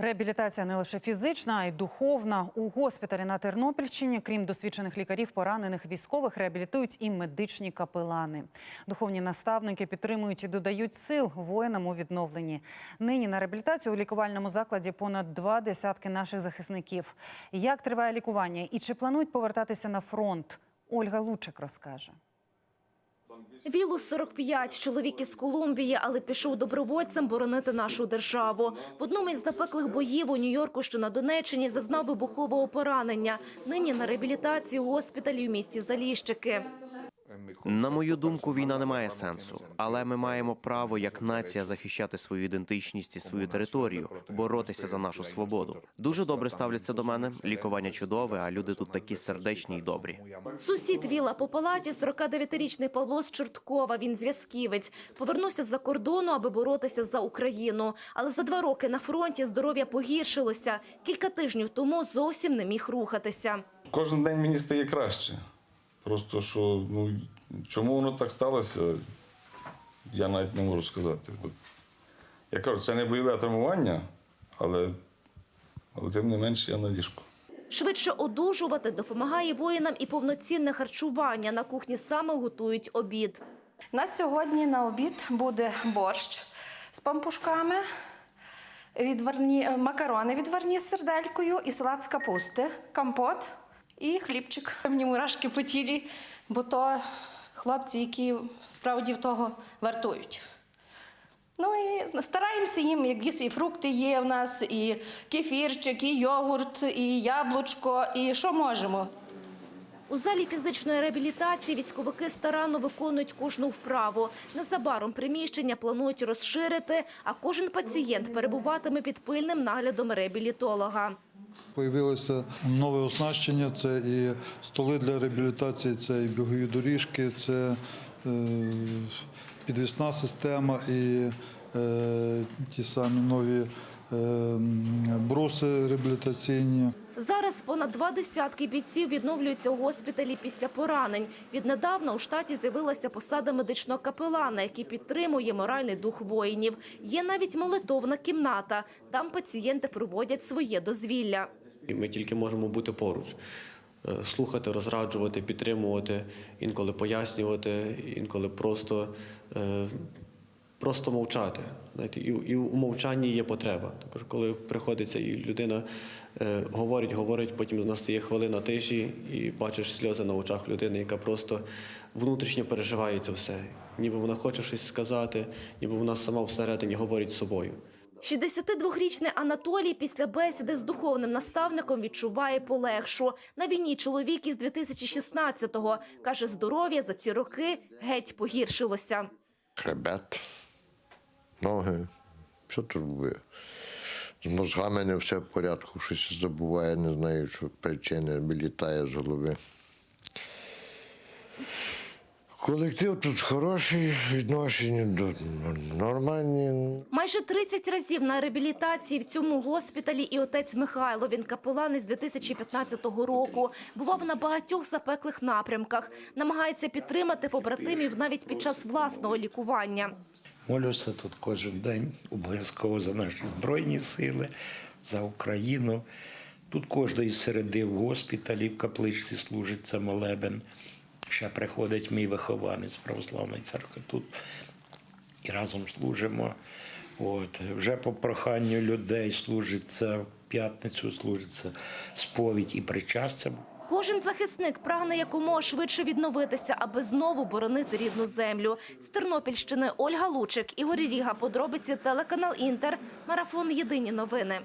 Реабілітація не лише фізична, а й духовна. У госпіталі на Тернопільщині, крім досвідчених лікарів, поранених військових, реабілітують і медичні капелани. Духовні наставники підтримують і додають сил воїнам у відновленні. Нині на реабілітацію у лікувальному закладі понад два десятки наших захисників. Як триває лікування і чи планують повертатися на фронт? Ольга Лучик розкаже. Вілус 45, чоловік із Колумбії, але пішов добровольцем боронити нашу державу. В одному із запеклих боїв у Нью-Йорку, що на Донеччині, зазнав вибухового поранення. Нині на реабілітації у госпіталі в місті Заліщики. На мою думку, війна не має сенсу, але ми маємо право як нація захищати свою ідентичність і свою територію, боротися за нашу свободу. Дуже добре ставляться до мене. Лікування чудове, а люди тут такі сердечні й добрі. Сусід Віла по палаті 49-річний Павло з Чорткова. Він зв'язківець. Повернувся з-за кордону, аби боротися за Україну. Але за два роки на фронті здоров'я погіршилося. Кілька тижнів тому зовсім не міг рухатися. Кожен день мені стає краще. Просто що, ну, чому воно так сталося, я навіть не можу сказати. От Я кажу, це не бойове травмування, але, але тим не менше я на ліжку. Швидше одужувати допомагає воїнам і повноцінне харчування. На кухні саме готують обід. У нас сьогодні на обід буде борщ з пампушками, відварні, е, макарони відварні з серделькою і салат з капусти, компот і хлібчик. Мені мурашки по тілі, бо то хлопці, які справді того вартують. Ну і стараємося їм, якісь і фрукти є в нас, і кефірчик, і йогурт, і яблучко, і що можемо. У залі фізичної реабілітації військовики старанно виконують кожну вправу. Незабаром приміщення планують розширити, а кожен пацієнт перебуватиме під пильним наглядом реабілітолога. Появилося нове оснащення, це і столи для реабілітації, це і бігові доріжки, це е, підвісна система і е, ті самі нові е, бруси реабілітаційні. Зараз понад два десятки бійців відновлюються у госпіталі після поранень. Віднедавна у штаті з'явилася посада медичного капелана, який підтримує моральний дух воїнів. Є навіть молитовна кімната. Там пацієнти проводять своє дозвілля. І Ми тільки можемо бути поруч, Е, слухати, розраджувати, підтримувати, інколи пояснювати, інколи просто, е, просто мовчати. Знаєте, і, у мовчанні є потреба. Також коли приходиться і людина е, говорить, говорить, потім настає хвилина тиші, і бачиш сльози на очах людини, яка просто внутрішньо переживає це все. Ніби вона хоче щось сказати, ніби вона сама всередині говорить з собою. 62-річний Анатолій після бесіди з духовним наставником відчуває полегшу. На війні чоловік із 2016-го. Каже, здоров'я за ці роки геть погіршилося. хребет, ноги, все турбує. З мозгами не все в порядку, щось забуває, не знаю, що причини вилітає з голови. Колектив тут хороший, відношення до нормальні. Майже 30 разів на реабілітації в цьому госпіталі і отець Михайло, він капелан із 2015 року, бував на багатьох запеклих напрямках, намагається підтримати побратимів навіть під час власного лікування. Молюся тут кожен день, обов'язково за наші Збройні сили, за Україну. Тут кожної середи в госпіталі, в капличці служиться молебен. Ще приходить мій вихованець православної церкви тут. І разом служимо. От. Вже по проханню людей служиться в п'ятницю, служиться сповідь і причастя. Кожен захисник прагне якомога швидше відновитися, аби знову боронити рідну землю. З Тернопільщини Ольга Лучик, Ігор Ріга, подробиці телеканал Інтер, марафон Єдині новини.